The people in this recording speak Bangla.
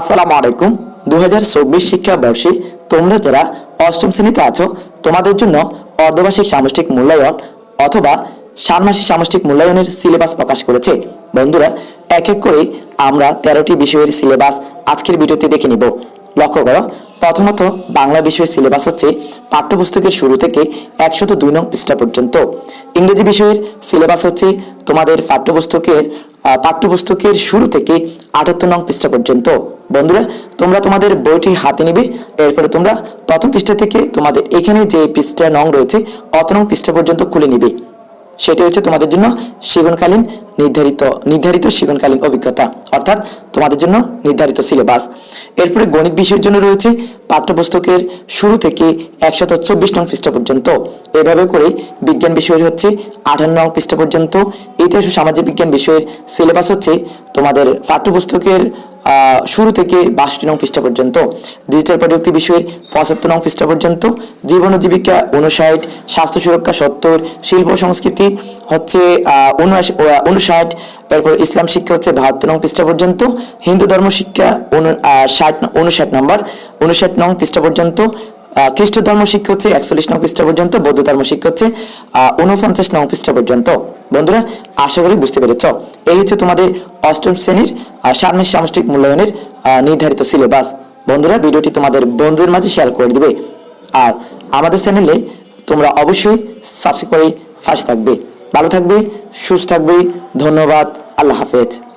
আসসালামু আলাইকুম। দু হাজার চব্বিশ শিক্ষাবর্ষে তোমরা যারা অষ্টম শ্রেণীতে আছো, তোমাদের জন্য অর্ধবার্ষিক সামষ্টিক মূল্যায়ন অথবা ষান্মাসিক সামষ্টিক মূল্যায়নের সিলেবাস প্রকাশ করেছে। বন্ধুরা, এক এক করে আমরা তেরোটি বিষয়ের সিলেবাস আজকের ভিডিওতে দেখে নিব। লক্ষ্য করো, প্রথমত বাংলা বিষয়ের সিলেবাস হচ্ছে পাঠ্যপুস্তকের শুরু থেকে একশত দুই নং পৃষ্ঠা পর্যন্ত। ইংরেজি বিষয়ের সিলেবাস হচ্ছে তোমাদের পাঠ্যপুস্তকের পাঠ্যপুস্তকের শুরু থেকে আটাত্তর নং পৃষ্ঠা পর্যন্ত। বন্ধুরা, তোমরা তোমাদের বইটি হাতে নিবে, এরপরে তোমরা প্রথম পৃষ্ঠা থেকে তোমাদের এখানে যে পৃষ্ঠা নং রয়েছে, অত নং পৃষ্ঠা পর্যন্ত খুলে নিবে। সেটি হচ্ছে তোমাদের জন্য শিক্ষণকালীন নির্ধারিত নির্ধারিত শিক্ষণকালীন অভিজ্ঞতা, অর্থাৎ তোমাদের জন্য নির্ধারিত সিলেবাস এরপরে গণিত বিষয়ের জন্য রয়েছে পাঠ্যপুস্তকের শুরু থেকে একশত চব্বিশ নং পৃষ্ঠা পর্যন্ত। এভাবে করে বিজ্ঞান বিষয়ের হচ্ছে আঠান্ন নং পৃষ্ঠা পর্যন্ত। ইতিহাস ও সামাজিক বিজ্ঞান বিষয়ের সিলেবাস হচ্ছে তোমাদের পাঠ্যপুস্তকের শুরু থেকে বাষট্টি নং পৃষ্ঠা পর্যন্ত ডিজিটাল প্রযুক্তি বিষয়ের পঁচাত্তর নং পৃষ্ঠা পর্যন্ত, জীবন জীবিকা উনষাট স্বাস্থ্য সুরক্ষা সত্তর, শিল্প সংস্কৃতি হচ্ছে উনষাট তারপর ইসলাম শিক্ষা হচ্ছে বাহাত্তর নং পৃষ্ঠা পর্যন্ত, হিন্দু ধর্ম শিক্ষা ষাট উনষাট নম্বর উনষাট নং পৃষ্ঠা পর্যন্ত খ্রিস্ট ধর্ম শিক্ষা হচ্ছে একচল্লিশ নং পৃষ্ঠা পর্যন্ত, বৌদ্ধ ধর্ম শিক্ষা হচ্ছে উনপঞ্চাশ নং পৃষ্ঠা পর্যন্ত। বন্ধুরা, আশা করি বুঝতে পেরেছ? এই হচ্ছে তোমাদের অষ্টম শ্রেণির সামনের সামষ্টিক মূল্যায়নের নির্ধারিত সিলেবাস। বন্ধুরা, ভিডিওটি তোমাদের বন্ধুদের মাঝে শেয়ার করে দিবে। আর আমাদের চ্যানেলে তোমরা অবশ্যই সাবস্ক্রাইব করে পাশে থাকবে। ভালো থাকবে, সুস্থ থাকবে। ধন্যবাদ, আল্লাহ হাফেজ।